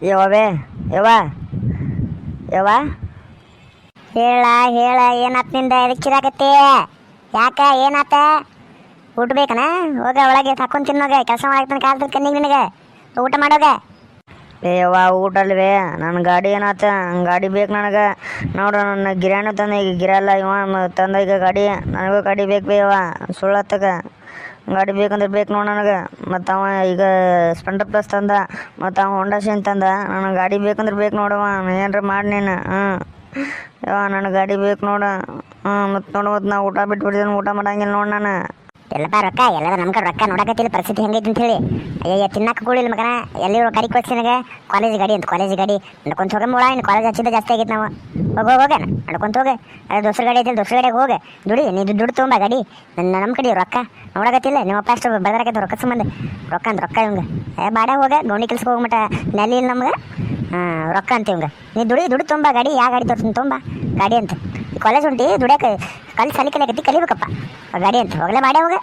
ಯವ್ವೇ ಯವ್ವ. ಯವ್ವ. ಹೇಳ ಹೇಳ, ಏನಾತ್ನಿಂದ? ಎದಕ್ಕೆ ಚಿರಾಕತ್ತಿ ಯಾಕ, ಏನಾತ? ಊಟ ಬೇಕನ? ಹೋಗ, ಒಳಗೆ ಹಾಕೊಂಡು ತಿನ್ನೋಗ ಕೆಲಸ ಮಾಡಾಕ್ತಾನೆ ಕಾಲ್ತದ ಕಣ್ಣಿಗೆ ನಿನಗೆ. ಊಟ ಮಾಡೋಗ ಏ, ಯವ್ವ, ಊಟ ಅಲ್ವೇ ನನ್ನ ಗಾಡಿ ಏನಾತ? ಗಾಡಿ ಬೇಕು ನನಗೆ. ನೋಡು, ನನ್ನ ಗಿರಾಣಿ ತಂದ. ಈಗ ಗಿರಲ್ಲ ಇವ ತಂದೆ ಈಗ ಗಾಡಿ. ನನಗೂ ಗಾಡಿ ಬೇಕು ಬೇವ ಸುಳ್ಳತ್ತಗ ಗಾಡಿ ಬೇಕಂದ್ರೆ ಬೇಕು ನೋಡಿ ನನಗೆ. ಮತ್ತು ಅವ ಈಗ ಸ್ಪೆಂಡರ್ ಪ್ಲಸ್ ತಂದ, ಮತ್ತು ಅವ ಹೊಂಡಾ ಶೈನ್ ತಂದ. ನನಗೆ ಗಾಡಿ ಬೇಕಂದ್ರೆ ಬೇಕು ನೋಡವ ಏನಾರ ಮಾಡಿ ನೀನು. ಹಾಂ ಯಾವ ನನಗೆ ಗಾಡಿ ಬೇಕು ನೋಡು. ಹಾಂ ಮತ್ತು ನೋಡು, ಮತ್ತು ನಾ ಊಟ ಬಿಟ್ಟು ಬಿಡ್ತೀನಿ ಊಟ ಮಾಡಂಗಿಲ್ಲ ನೋಡಿ ನಾನು. ಎಲ್ಲಪ್ಪ ರೊಕ್ಕ ಎಲ್ಲದ ನಮ್ಮ ಕಡೆ ರೊಕ್ಕ ನೋಡಕತ್ತಿಲ್ಲ ಪರಿಸ್ಥಿತಿ ಹೆಂಗೈತಿ ಅಂತ ಹೇಳಿ. ಅಯ್ಯಯ್ಯ ತಿನ್ನಕ್ಕೆ ಕೂಡಿಲ್ಲ ಮಗನ. ಎಲ್ಲಿ ಗಾಡಿ ಕೊಡ್ಸಿ ಕಾಲೇಜ್ ಗಾಡಿ ಅಂತ ಕಾಲೇಜ್ ಗಾಡಿ. ನಡ್ಕೊಂತ ಹೋಗ ಮೂಳ, ಇನ್ನು ಕಾಲೇಜ್ ಹಚ್ಚಿದ ಜಾಸ್ತಿ ಆಗೈತೆ ನಾವು. ಹೋಗಿ ಹೋಗೋಣ ನಡ್ಕೊಂತ ಹೋಗಿ. ಅದೇ ದೋಸ್ರ ಗಾಡಿ ಐತಿ ದೋಸ್ರ ಗಾಡಿಗೆ ಹೋಗಿ. ದುಡಿ, ನೀ ದುಡ್ಡು ತೊಗೊಂಬ ಗಾಡಿ. ನನ್ನ ನಮ್ಮ ಕಡೆ ರೊಕ್ಕ ನೋಡಕತ್ತಿಲ್ಲ. ನಿಮ್ಮ ಅಪ್ಪ ಅಷ್ಟು ಬೆದರಕೈತೆ ರೊಕ್ಕ ಸಂಬಂಧ. ರೊಕ್ಕ ಅಂತ ರೊಕ್ಕ ಇವಂಗ. ಏ ಬಾಡ ಹೋಗ, ಗೌಂಡಿ ಕೆಲ್ಸಕ್ಕೆ ಹೋಗ್ಮಟ ನೆಲೆ ಇಲ್ಲ ನಮ್ಗೆ. ರೊಕ್ಕ ಅಂತ ಇವಂಗ. ನೀ ದುಡಿ ದುಡ್ಡು ತುಂಬ ಗಾಡಿ. ಯಾವ ಗಾಡಿ ತೋರ್ಸ್ತೀನಿ ತುಂಬ ಗಾಡಿ ಅಂತ. ಕಾಲೇಜ್ ಉಂಟಿ ದುಡಿಯಕ್ಕೆ ಕಲಿ ಸಲಿಕೆಲ್ಲ ಗಟ್ಟಿ ಕಲಿಬೇಕಪ್ಪ. ಗಾಡಿ ಅಂತ ಹೋಗಲೇ ಮಾಡಿ ಹೋಗ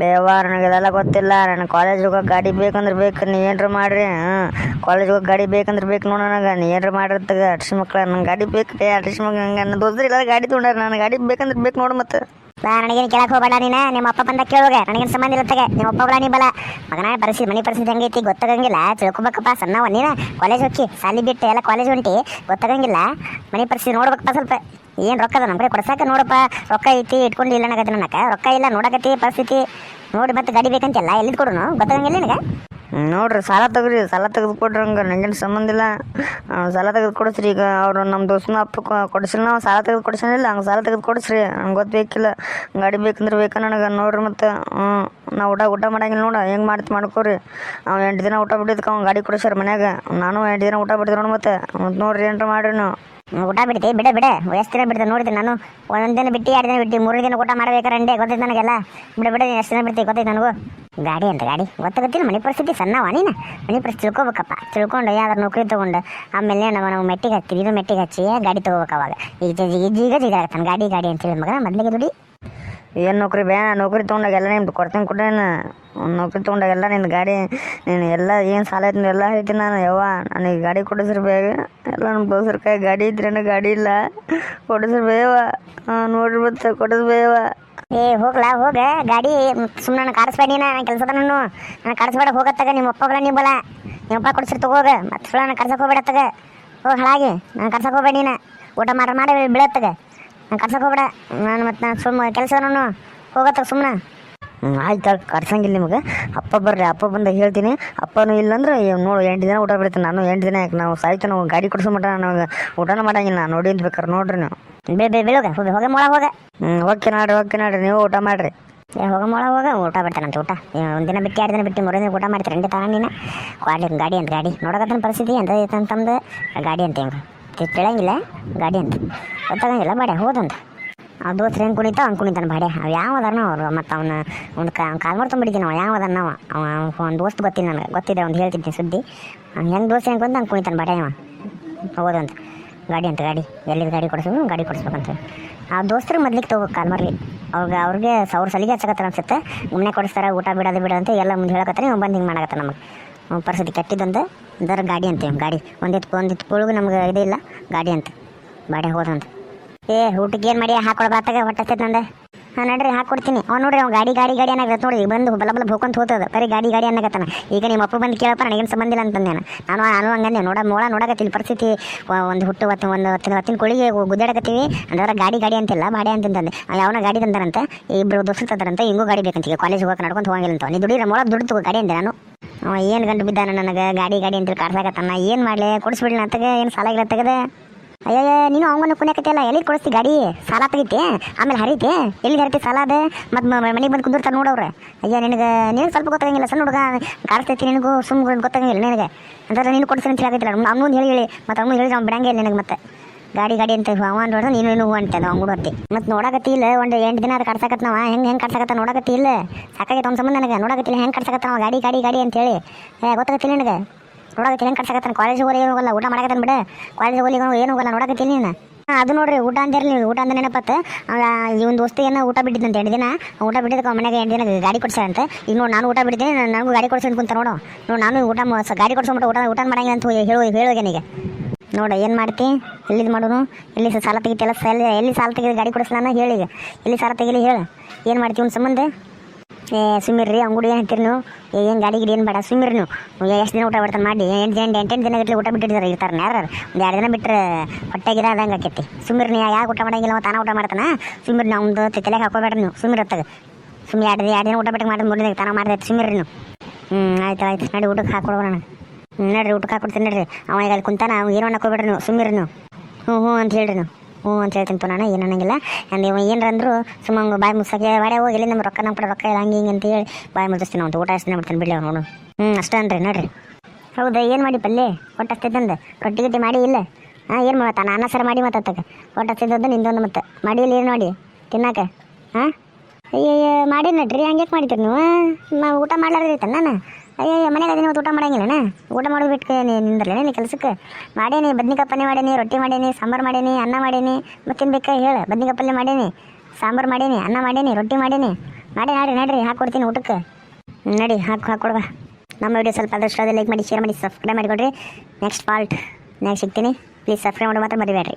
ಬೇವ ನನಗೆ ಇದೆಲ್ಲ ಗೊತ್ತಿಲ್ಲ ನನಗೆ ಕಾಲೇಜ್ ಹೋಗೋ ಗಾಡಿ ಬೇಕಂದ್ರೆ ಬೇಕು ನೀ ಏನ್ರ ಮಾಡ್ರಿ ಹಾಂ. ಕಾಲೇಜ್ ಹೋಗೋ ಗಾಡಿ ಬೇಕಂದ್ರೆ ಬೇಕು ನೋಡ ನನಗೆ ನೀ ಏನ್ರ ಮಾಡಿರ್ತಗ ಅಡ್ಸಿ ಮಕ್ಳು ನಂಗೆ ಗಾಡಿ ಬೇಕು ರೀ ಅಡ್ಸಿ ಮಕ್ಳು ಹಂಗೆ ನನ್ನ ದೋಸ್ತರು ಇಲ್ಲ ಗಾಡಿ ತೊಗೊಂಡ್ರೆ ನನ್ನ ಗಾಡಿ ಬೇಕಂದ್ರೆ ಬೇಕು ನೋಡು ಮತ್ತೆ. ಬಾ ನನಗೇನು ಕೇಳಕ್ಕೆ ಹೋಗಬೇಡ ನೀನು ನಿಮ್ಮ ಅಪ್ಪ ಬಂದ ಕೇಳೋಗ ನನಗೇನು ಸಂಬಂಧ ಇರುತ್ತಾಗೆ ನಿಮ್ಮ ಅಪ್ಪ ಬಲ ನೀ ಬಲ. ಮಗನ ಪರಿಸ್ಥಿತಿ ಮನೆ ಪರಿಸ್ಥಿತಿ ಹೆಂಗೈತಿ ಗೊತ್ತಾಗಂಗಿಲ್ಲ ತಿಳ್ಕೊಬೇಕಪ್ಪ ಸಣ್ಣವ ನೀನು. ಕಾಲೇಜ್ ಹೋಗಿ ಸಾಲಿ ಬಿಟ್ಟು ಎಲ್ಲ ಕಾಲೇಜ್ ಹೊಂಟಿ ಗೊತ್ತಾಗಂಗಿಲ್ಲ. ಮನೆ ಪರಿಸ್ಥಿತಿ ನೋಡ್ಬೇಕಪ್ಪ ಸ್ವಲ್ಪ. ಏನು ರೊಕ್ಕದ ನಮ್ಮ ಕಡೆ ಕೊಡ್ಸಾಕ ನೋಡಪ್ಪ, ರೊಕ್ಕ ಐತಿ, ಇಟ್ಕೊಂಡು ಇಲ್ಲ ಅನ್ನಕತ್ತಿ ನನಕ ರೊಕ್ಕ ಇಲ್ಲ, ನೋಡಕತ್ತಿ ಪರಿಸ್ಥಿತಿ ನೋಡಿ ಮತ್ತೆ ಗಾಡಿ ಬೇಕಂತೆಲ್ಲ ಎಲ್ಲಿ ಕೊಡೋನು? ಗೊತ್ತಾಗಂಗಿಲ್ಲ ನಿನಗೆ? ನೋಡ್ರಿ, ಸಾಲ ತೆಗ್ರಿ, ಸಾಲ ತೆಗೆದು ಕೊಡ್ರಿ ಹಂಗೆ. ನಂಗೇನು ಸಂಬಂಧ ಇಲ್ಲ. ಸಾಲ ತೆಗೆದು ಕೊಡಿಸ್ರಿ. ಈಗ ಅವರು ನಮ್ಮ ದೋಸ್ತನ ಅಪ್ಪ ಕೊಡಿಸಿಲ್ಲ ನಾವು, ಸಾಲ ತೆಗೆದು ಕೊಡಿಸಿಲ್ಲ ಹಂಗೆ ಸಾಲ ತೆಗೆದು ಕೊಡಿಸ್ರಿ. ಹಂಗೆ ಗೊತ್ತು ಬೇಕಿಲ್ಲ. ಗಾಡಿ ಬೇಕಂದ್ರೆ ಬೇಕಾ ನನಗೆ? ನೋಡ್ರಿ ಮತ್ತು ಹ್ಞೂ ನಾ ಊಟ ಊಟ ಮಾಡಂಗಿಲ್ಲ ನೋಡು. ಹೆಂಗೆ ಮಾಡ್ತಿ ಮಾಡ್ಕೋರಿ. ಅವ್ನು ಎಂಟು ದಿನ ಊಟ ಬಿಟ್ಟಿದ್ದಕ್ಕೆ ಅವ್ನು ಗಾಡಿ ಕೊಡಿಸ್ಯಾರ ಮನ್ಯಾಗ. ನಾನು ಎಂಟು ದಿನ ಊಟ ಬಿಡ್ತೀನಿ ನೋಡಿ ಮತ್ತೆ. ಮತ್ತು ನೋಡ್ರಿ ಏನ್ರ ಮಾಡ್ರಿ ನೀವು. ಊಟ ಬಿಡ್ತಿ ಬಿಡ ಬಿಡ ಎಷ್ಟು ದಿನ ಬಿಡ್ತೀನಿ ನೋಡ್ತೀನಿ ನಾನು ಒಂದೊಂದು ದಿನ ಬಿಟ್ಟು ಎರಡು ದಿನ ಬಿಟ್ಟು ಮೂರು ದಿನ ಊಟ ಮಾಡ್ಬೇಕಾರೆ ಅಂಡೆ ಗೊತ್ತೈತೆ ನನಗೆಲ್ಲ ಬಿಡ ಬಿಡ ಎಷ್ಟು ದಿನ ಬಿಡ್ತಿ ಗೊತ್ತೈತೆ ನನಗೂ ಗಾಡಿ ಅಂತ ಗಾಡಿ ಗೊತ್ತಾಗತ್ತಿಲ್ಲ ಮನೆ ಪರಿಸ್ಥಿತಿ ಸಣ್ಣವ ನೀನು ಮನೆ ಪರಿಸ್ಥಿತಿ ತಿಳ್ಕೊಬೇಕಪ್ಪ ತಿಳ್ಕೊಂಡು ಯಾವ್ದಾರು ನೌಕರಿ ತೊಗೊಂಡು ಆಮೇಲೆ ನಾವು ನಾವು ಮೆಟ್ಟಿಗೆ ಹಚ್ತೀವಿ ಇದು ಮೆಟ್ಟಿಗೆ ಹಚ್ಚಿ ಗಾಡಿ ತೊಗೋಬೇಕು ಅವಾಗ ಈಗ ಈಗ ಜೀಗ ಜಿಗಾಗತ್ತಾನ ಗಾಡಿ ಗಾಡಿ ಅಂತೇಳಿ ಮಗ ಮೊದಲಿಗೆ ದುಡಿ ಏನು ನೌಕರಿ ಬೇ ನೌಕರಿ ತೊಗೊಂಡಾಗೆಲ್ಲ ನಿಮ್ದು ಕೊಡ್ತೀನಿ ಕೊಟ್ಟೇನು ನೌಕರಿ ತೊಗೊಂಡಾಗೆಲ್ಲ ನಿಂದು ಗಾಡಿ, ನೀನು ಎಲ್ಲ ಏನು ಸಾಲ ಐತಿ ಎಲ್ಲ ಹೇಳ್ತೀನಿ ನಾನು, ಯವ್ವ. ನನಗೆ ಗಾಡಿ ಕೊಡಿಸ್ರಿ ಬೇಗ. ಎಲ್ಲ ನಮ್ಮ ದೋಸ್ರ ಕೈ ಗಾಡಿ ಇದ್ರೇನು ಗಾಡಿ ಇಲ್ಲ. ಕೊಡಿಸ್ರಿ ಬೇವ ನೋಡ್ರಿ ಮತ್ತೆ ಕೊಡಿಸ್ ಬೇವ ಏ, ಹೋಗ್ಲಾ, ಹೋಗ. ಗಾಡಿ ಸುಮ್ಮನೆ ನಾನು ಕಾಡಿಸ್ಬೇಡಿ ನಾನು ಕೆಲಸದ ನಾನು. ನಾನು ಕಾಡಿಸ್ಬೇಡ ಹೋಗತ್ತಾಗ ನಿಮ್ಮ ಅಪ್ಪಗಳ ನಿಂಬಲ್ಲ. ನಿಮ್ಮ ಅಪ್ಪ ಕೊಡಿಸಿರ್ ತಗೋಗ ಮತ್ತೆ ಸುಳ್ಳ ನಾನು ಕರ್ಸಕ್ಕೆ ಹೋಗ್ಬೇಡತ್ತಾಗ ತಗ. ಹೋಗಿ ಹಾಳಾಗಿ. ನಾನು ಕರ್ಸಕ್ಕೆ ಹೋಗ್ಬೇಡ ನೀನು. ಊಟ ಮಾರ ಮಾಡಿ ಬೀಳತ್ತಗ ನಾನು ಕರ್ಸಕ್ಕೆ ಹೋಗ್ಬೇಡ. ನಾನು ಮತ್ತೆ ನಾನು ಸುಮ್ಮ ಕೆಲಸ ನಾನು ಹೋಗತ್ತ ಸುಮ್ಮನೆ ಆಯ್ತು ಕರ್ಸಂಗಿಲ್ಲ ನಿಮಗೆ. ಅಪ್ಪ ಬರ್ರಿ ಅಪ್ಪ ಬಂದಾಗ ಹೇಳ್ತೀನಿ. ಅಪ್ಪನೂ ಇಲ್ಲಂದ್ರೆ ನೋಡು ಎಂಟು ದಿನ ಊಟ ಬಿಡ್ತೀನಿ ನಾನು ಎಂಟು ದಿನ ಯಾಕೆ ನಾವು ಸಾಯ್ತು ನಾವು ಗಾಡಿ ಕೊಡಿಸೋ ಮಟ್ಟ ನಾನು ಊಟನ ಮಾಡಂಗಿಲ್ಲ. ನಾನು ನೋಡಿ ಅಂತ ಬೇಕಾರೆ ನೋಡ್ರಿ ನೀವು. ಬೇ ಬೇ ಬೀಳೋಗ ಹೋಗಿ ಹೋಗ ಮೊಳ ಹೋಗ. ಓಕೆ ನೋಡ್ರಿ ಓಕೆ ನೋಡ್ರಿ. ನೀವು ಊಟ ಮಾಡಿರಿ. ಏ ಹೋಗ ಮೊಳ ಹೋಗ. ಊಟ ಬಿಡ್ತಾನಂತ ಊಟ. ಒಂದು ದಿನ ಬಿಟ್ಟು ಎರಡು ದಿನ ಬಿಟ್ಟು ಮೂರು ದಿನ ಊಟ ಮಾಡ್ತಾರೆ. ರಂಡಿ ತಗೊಂಡಿನ ಕ್ವಾಡ್ಲಿ ಗಾಡಿ ಅಂತ ಗಾಡಿ. ನೋಡಕತ್ತನ ಪರಿಸ್ಥಿತಿ ಎಂತ ಐತೆ ಅಂತಂದು ಗಾಡಿ ಅಂತ ಹೆಂಗೆ? ತಿಳಂಗಿಲ್ಲ ಗಾಡಿ ಅಂತ. ಗೊತ್ತಾಗಂಗಿಲ್ಲ, ಬಾಡೆ, ಹೋದಂತ. ಆ ದೋಸ್ತ ಹೆಂಗೆ ಕುಣಿತ ಅವ್ನು ಕುಣಿತಾನೆ ಬಾಡೆ. ಅವು ಯಾವ ಅದಾನ ಅವರು, ಮತ್ತು ಅವನ ಒಂದು ಕಾ ಕಾಲ್ ಮಾಡ್ಕೊಂಡ್ಬಿಡ್ತೀನಿ ಅವ ಯಾವ ಅದಾನ ಅವ. ಅವ ಒಂದು ದೋಸ್ತ್ ಗೊತ್ತಿಲ್ಲ ನನಗೆ, ಗೊತ್ತಿದೆ, ಒಂದು ಹೇಳ್ತಿದ್ದೀನಿ ಸುದ್ದಿ. ಹೆಂಗೆ ದೋಸ್ತ ಹೆಂಗೆ ಬಂದು ಹಂಗೆ ಕುಣಿತಾನೆ ಬಾಡೆ ಅವ. ಹೋದಂತ ಗಾಡಿ ಅಂತ, ಗಾಡಿ. ಎಲ್ಲಿಗೆ ಗಾಡಿ ಕೊಡಿಸು ಗಾಡಿ ಕೊಡಿಸ್ಬೇಕಂತ. ಆ ದೋಸ್ತರು ಮೊದ್ಲಿಗೆ ತಗೋಬೇಕು ಕಾಲ್ ಮರ್ಲಿ. ಅವ್ರಿಗೆ ಅವ್ರಿಗೆ ಅವ್ರ ಸಲಿಗೆ ಹಚ್ಚಕತ್ತಾರ ಅನ್ಸುತ್ತೆ. ಮುನ್ನೆ ಕೊಡಿಸ್ತಾರೆ, ಊಟ ಬಿಡೋದು ಬಿಡೋದು ಎಲ್ಲ ಮುಂದೆ ಹೇಳಕತ್ತಾರೆ ಅವ್ನು ಬಂದು ಹಿಂಗೆ ಮಾಡಕತ್ತ ನಮಗೆ. ಅವ್ನ್ ಪರಿಸ್ಥಿತಿ ಕೆಟ್ಟಿದ್ದಂತ ಇದರ ಗಾಡಿ ಅಂತೀವಿ ಗಾಡಿ. ಒಂದಿತ್ತು ಒಂದಿತ್ತು ಪುಳುಗು ನಮ್ಗೆ ಇದಿಲ್ಲ ಗಾಡಿ ಅಂತ. ಬಾಡಿ ಹೋದಂತ ಏ, ಊಟಕ್ಕೆ ಏನು ಮಾಡಿ? ಹಾಕೊಳ ಬಾತಾಗ ಹೊಟ್ಟೆ ನಂದೆ. ಹಾಂ, ನಡ್ರಿ ಹಾಕೊಡ್ತೀನಿ ಅವ್ನು ನೋಡ್ರಿ ಅವ್ನು ಗಾಡಿ ಗಾಡಿ ಗಾಡಿ ಅನ್ನಕತ್ತ ನೋಡಿ ಬಂದು ಬಲ ಬಲ ಹೋಗ್ಕೊಂತ ಹೋಗ್ತದ ಬರೀ ಗಾಡಿ ಗಾಡಿ ಅನ್ನಕತ್ತಾನ. ಈಗ ನಿಮ್ಮ ಅಪ್ಪ ಬಂದು ಕೇಳಪ್ಪ, ನನಗೇನು ಸಂಬಂಧ ಇಲ್ಲ ಅಂತಂದೆ ನಾನು. ನಾನು ನಾನು ಹಂಗಂದೆ, ನೋಡ, ಮೋಳ ನೋಡಕತ್ತಿಲ್ಲ ಪರಿಸ್ಥಿತಿ. ಒಂದು ಹುಟ್ಟು ಹೊತ್ತು, ಒಂದು ಹತ್ತಿನ ಹತ್ತಿನ ಕುಳಿಗೆ ಗುದ್ದಾಡಕತ್ತೀವಿ. ಅಂದ್ರೆ ಗಾಡಿ ಗಾಡಿ ಅಂತಿಲ್ಲ, ಬಾಡಿ ಅಂತಂದೆ ಯಾವನ ಗಾಡಿ ತಂದಾರಂತೆ? ಇಬ್ರು ದೋಸ್ತರು ತಂದಾರಂತ, ಹಿಂಗೂ ಗಾಡಿ ಬೇಕಂತೀವಿ ಕಾಲೇಜ್ ಹೋಗಕ್ಕೆ ನಡ್ಕೊಂತ ಹೋಗಂಗಿಲ್ಲ ಅಂತ. ನೀ ದುಡಿದ್ರೆ ಮೊಳ ದುಡ್ಡು ಗಾಡಿ ಅಂದೆ ನಾನು. ಅವ ಏನು ಗಂಡು ಬಿದ್ದಾನ ನನಗೆ? ಗಾಡಿ ಗಾಡಿ ಅಂತ ಕಾಡ್ಸಾಕತ್ತಾನ. ಏನು ಮಾಡಲಿ? ಕೊಡಿಸ್ಬಿಡ್ಲಿ ಅಂತಗ ಏನು ಸಾಲ ಇಲ್ಲ ತೆಗೆದ? ಅಯ್ಯಯ್ಯ ನೀನು ಅವನ ಕುಣ್ಯಾಕತ್ತಿಯಲ್ಲ? ಎಲ್ಲಿ ಕೊಡಿಸ್ತಿ ಗಾಡಿ? ಸಾಲ ತೆಗಿತಿ? ಆಮೇಲೆ ಹರಿತಿ? ಎಲ್ಲಿ ಹರಿತಿ ಸಾಲ ಅದ? ಮತ್ತು ಮನೆಗೆ ಬಂದು ಕುಂದಿರ್ತಾರೆ ನೋಡವ್ರೆ. ಅಯ್ಯ, ನಿನಗೆ ನೀನು ಸ್ವಲ್ಪ ಗೊತ್ತಾಗಂಗಿಲ್ಲ ಸಣ್ಣ ಹುಡುಗ. ಕಾಡ್ತೈತಿ ನಿನಗೂ ಸುಮ್ಮನೆ ಗೊತ್ತಾಗಂಗಿಲ್ಲ ನಿನಗೆ. ಅಂದ್ರೆ ನೀನು ಕೊಡಿಸ್ತೀನಿ ಅಂತ ಹೇಳಕತ್ತಿಲ್ಲ ಅವ್ನು ಹೇಳಿ ಹೇಳಿ. ಮತ್ತು ಅವ್ನು ಹೇಳಿದ್ರೆ ಅವ್ನು ಬಿಡಂಗಿಲ್ಲ ನಿನಗೆ ಮತ್ತೆ. ಗಾಡಿ ಗಾಡಿ ಅಂತ ಅವ ನೋಡಿದ್ರೆ ನೀನು ನೀನು ಹೂ ಅಂತ ಅವ್ನು ಮತ್ತೆ ಮತ್ತು ನೋಡಕತ್ತಿ ಇಲ್ಲ ಒಂದು ಎಂಟು ದಿನ ಅದು ಕಟ್ಸಕತ್ತ ನಾವು ಹೆಂಗೆ ಹೆಂಗೆ ಕಟ್ಸಕತ್ತ ನೋಡಕತ್ತಿಲ್ಲ ಸಾಕಾಗೈತೆ ಅವ್ನ ಸಂಬಂಧ ನನಗೆ ನೋಡಕತ್ತಿಲ್ಲ ಹೆಂಗೆ ಕಡ್ಸಕತ್ತ ಗಾಡಿ ಗಾಡಿ ಗಾಡಿ ಅಂತೇಳಿ ಏ ಗೊತ್ತಾಗತ್ತಿಲ್ಲ ನನಗೆ ನೋಡಕತ್ತಿಲ್ಲ ಹೆಂಗೆ ಕಡ್ಸಕತ್ತಾನ ಕಾಲೇಜಿಗೆ ಹೋಗಿ ಹೋಗಲ್ಲ ಊಟ ಮಾಡಕತ್ತಾನ ಬಿಡ ಕಾಲೇಜಿಗೆ ಹೋಗಿ ಏನು ಹೋಗಲ್ಲ ನೋಡಕತ್ತಿಲ್ಲ ನೀನು ಅದು ನೋಡ್ರಿ ಊಟ ಅಂದಿರಲಿ ಊಟ ಅಂದ ನೆನಪತ್ತ ಇವನ್ ದೋಸ್ತಿ ಏನೋ ಊಟ ಬಿಟ್ಟಿದ್ದಂತೆ ಎಂಟು ದಿನ ಊಟ ಬಿಟ್ಟಿದ್ದಕ್ಕೆ ಮನೆಗೆ ಎಂಟು ದಿನ ಗಾಡಿ ಕೊಡ್ಸಾರಂತೆ ಈಗ ನೋಡಿ ನಾನು ಊಟ ನಾನು- ನನಗೂ ಗಾಡಿ ಕೊಡ್ಸಿ ಕುಂತ ನೋಡು ನೋಡಿ ನಾನು ಊಟ ಗಾಡಿ ಕೊಡ್ಸೋಬಿಟ್ಟು ಊಟ ಊಟ ಮಾಡಂಗಿಲ್ಲ ಅಂತ ಹೇಳು ಹೇಳೋಗೇನಿಗೆ ನೋಡು, ಏನು ಮಾಡ್ತಿ? ಎಲ್ಲಿದು ಮಾಡೋನು? ಎಲ್ಲಿ ಸಾಲ ತೆಗಿತಿಲ್ಲ ಸಲ ಎಲ್ಲಿ ಸಾಲ ತೆಗೆದು ಗಾಡಿ ಕೊಡಿಸ್ಲಾನ ಹೇಳಿ ಈಗ. ಎಲ್ಲಿ ಸಾಲ ತೆಗಿಲಿ ಹೇಳು. ಏನು ಮಾಡ್ತೀವಿ ಒಂದು ಸಂಬಂಧ? ಏ ಸುಮ್ಮಿರ್ರಿ ಅಂಗಡಿ ಏನು ಹೇಳ್ತೀರಿ ನೀವು? ಏನು ಗಾಡಿ ಗಿಡಿ ಏನು ಬೇಡ? ಸುಮೀರಿ ನೀವು. ಎಷ್ಟು ದಿನ ಊಟ ಬಿಡ್ತಾನೆ ಮಾಡಿ? ಎಂಟು ದಿನ ಎಂಟೆಂಟು ದಿನ ಗಟ್ಟಲೆ ಊಟ ಬಿಟ್ಟಿರ್ತಾರೆ ಇರ್ತಾರೆ ಯಾರು ಒಂದು ಎರಡು ದಿನ ಬಿಟ್ಟರೆ ಹೊಟ್ಟೆಗಿರ ಅದಂಗೆ ಆಕೈತಿ. ನೀ ಯಾಕೆ ಊಟ ಮಾಡಂಗಿಲ್ಲ ತಾನೇ ಊಟ ಮಾಡ್ತಾನೆ? ಸುಮ್ಮಿರಿ ನಾವು ಒಂದು ತಲೆಗೆ ಹಾಕೋಬೇಡ್ರಿ ನೀವು. ಸುಮ್ಮಿರಿ ಹೊತ್ತಾಗ ಸುಮ್ಮನೆ ಎರಡು ಎರಡು ದಿನ ಊಟ ಬಿಟ್ಟು ಮಾಡಿದ ಮುಂದಿನ ತಾನ ಮಾಡಿದೆ ಸುಮ್ಮಿರಿ ನೀವು. ಹ್ಞೂ ಆಯ್ತು ಆಯ್ತು. ನಡಿ ಊಟಕ್ಕೆ ಹಾಕೊಡೋಣ ನಡ್ರಿ, ಊಟಕ್ಕೆ ಹಾಕೊಡ್ತೀನಿ ನಡ್ರಿ. ಅವ ಈಗ ಅಲ್ಲಿ ಕುಂತಾನ ಅವ್ನು ಏನೋ ಹಾಕೋಬೇಡ್ರಿ ನೀವು ಸುಮ್ಮಿರಿ ನೀವು. ಹ್ಞೂ ಹ್ಞೂ ಅಂತ ಹೇಳ್ರಿ ನೀವು. ಹ್ಞೂ ಅಂತ ಹೇಳ್ತೀನಿ ನಾನು, ಏನು ಅನ್ನಂಗಿಲ್ಲ. ಅಂದ್ರೆ ಇವ ಏನ್ರ ಸುಮ್ಮ ಹಂಗೆ ಬಾಯಿ ಮುಗಿಸೋಕೆ ವಾಡೆ ಹೋಗಿ ಎಲ್ಲಿ ನಮ್ಮ ರೊಕ್ಕ ನಮ್ಮ ಕಡೆ, ರೊಕ್ಕ ಇಲ್ಲ, ಹಂಗೆ, ಹಿಂಗೆ ಅಂತ ಹೇಳಿ ಬಾಯಿ ಮುಗಿಸ್ತೀನಿ ಅವ್ನು ಊಟ ಅಷ್ಟೇ ಬಿಡ್ತೀನಿ ಬಿಡ್ಲಿ ಅವ್ನು ಹ್ಞೂ ಅಷ್ಟೇ ಅನ್ರಿ, ನೋಡ್ರಿ. ಹೌದಾ, ಏನು ಮಾಡಿ ಪಲ್ಲೆ? ಒಟ್ಟು ಅಷ್ಟೈತಂದು ರೊಟ್ಟಿ ಗಿಟ್ಟಿ ಮಾಡಿ ಇಲ್ಲ? ಹಾಂ, ಏನು ಮಾಡತ್ತ ನಾನು ಸರ ಮಾಡಿ ಮಾತಾಡ್ತಕ್ಕ ಒಟ್ಟು ಅಷ್ಟೈತದ್ದು ನಿಂದೊಂದು ಮತ್ತೆ. ಮಾಡಿ ಇಲ್ಲ, ಏನು ನೋಡಿ ತಿನ್ನಾಕ? ಹಾಂ? ಅಯ್ಯಯ್ಯ ಮಾಡಿ ನಡ್ರಿ ಹಂಗೆ ಮಾಡಿದ್ರಿ ನೀವು? ಊಟ ಮಾಡ್ಲಾರ್ದೈತೆ ನಾನು? ಅಯ್ಯಯ್ಯ ಮನೆಗೆ ಅದೇನು ಊಟ ಮಾಡೋಂಗಿಲ್ಲನ? ಊಟ ಮಾಡೋದು ಬಿಟ್ಟು ನಿಂದ್ರಲ್ಲ ನೀ ಕೆಲ್ಸಕ್ಕೆ? ಮಾಡೇನಿ, ಬದ್ನಿಕಾಯಿ ಪಲ್ಯ ಮಾಡೇನಿ, ರೊಟ್ಟಿ ಮಾಡೇನಿ, ಸಾಂಬಾರು ಮಾಡೇನಿ, ಅನ್ನ ಮಾಡೇನಿ. ಮತ್ತೇನು ಬೇಕಾ ಹೇಳು? ಬದ್ನಿಕಾಯಿ ಪಲ್ಯ ಮಾಡೇನಿ, ಸಾಂಬಾರು ಮಾಡೇನಿ, ಅನ್ನ ಮಾಡೇನಿ, ರೊಟ್ಟಿ ಮಾಡೇನಿ. ಮಾಡಿ, ನಾಡ್ರಿ, ನಡ್ರಿ ಹಾಕ್ಕೊಡ್ತೀನಿ ಊಟಕ್ಕೆ. ನಡಿ, ಹಾಕಿ ಹಾಕ್ಕೊಡುವ ನಮ್ಮ ವಿಡಿಯೋ ಸ್ವಲ್ಪ ಅದಷ್ಟು ಲೈಕ್ ಮಾಡಿ ಶೇರ್ ಮಾಡಿ ಸಬ್ಸ್ಕ್ರೈಬ್ ಮಾಡಿಕೊಡ್ರಿ. ನೆಕ್ಸ್ಟ್ ಪಾಲ್ಟ್ ನೆಕ್ಸ್ಟ್ ಸಿಗ್ತೀನಿ. ಪ್ಲೀಸ್ ಸಬ್ಸ್ಕ್ರೈಬ್ ಮಾಡೋ ಮಾತ್ರ ಮರಿಬೇಡ್ರಿ.